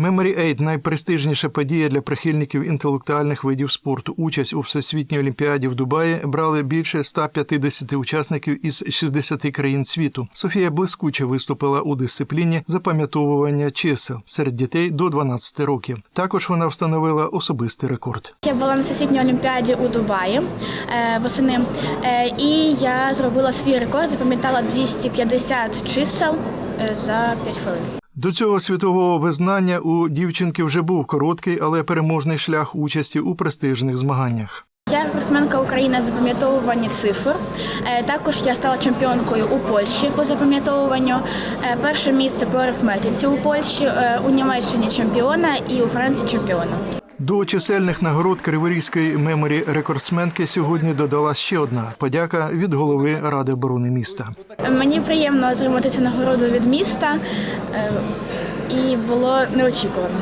Memory Aid – найпрестижніша подія для прихильників інтелектуальних видів спорту. Участь у всесвітній олімпіаді в Дубаї брали більше 150 учасників із 60 країн світу. Софія блискуче виступила у дисципліні запам'ятовування чисел серед дітей до 12 років. Також вона встановила особистий рекорд. Я була на всесвітній олімпіаді у Дубаї е, восени, е, і я зробила свій рекорд, запам'ятала 250 чисел е, за 5 хвилин. До цього світового визнання у дівчинки вже був короткий, але переможний шлях участі у престижних змаганнях. Я рекордсменка України з запам'ятовування цифр. Е, Також я стала чемпіонкою у Польщі по запам'ятовуванню. Е, Перше місце по арифметиці у Польщі, е, у Німеччині чемпіона і у Франції чемпіона. До чисельних нагород Криворізької меморі рекордсменки сьогодні додала ще одна подяка від голови ради оборони міста. Мені приємно отримати цю нагороду від міста, е, і було неочікувано.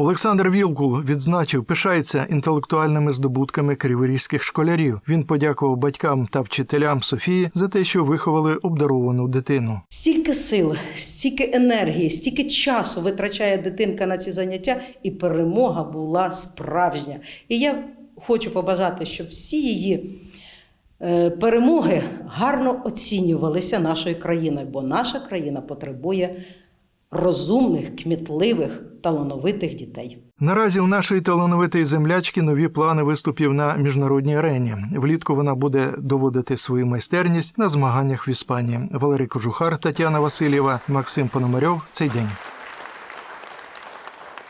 Олександр Вілкул відзначив, пишається інтелектуальними здобутками криворізьких школярів. Він подякував батькам та вчителям Софії за те, що виховали обдаровану дитину. Стільки сил, стільки енергії, стільки часу витрачає дитинка на ці заняття, і перемога була справжня. І я хочу побажати, щоб всі її е, перемоги гарно оцінювалися нашою країною, бо наша країна потребує розумних, кмітливих, талановитих дітей. Наразі у нашої талановитої землячки нові плани виступів на міжнародній арені. Влітку вона буде доводити свою майстерність на змаганнях в Іспанії. Валерій Кожухар, Тетяна Васильєва, Максим Пономарьов. Цей день.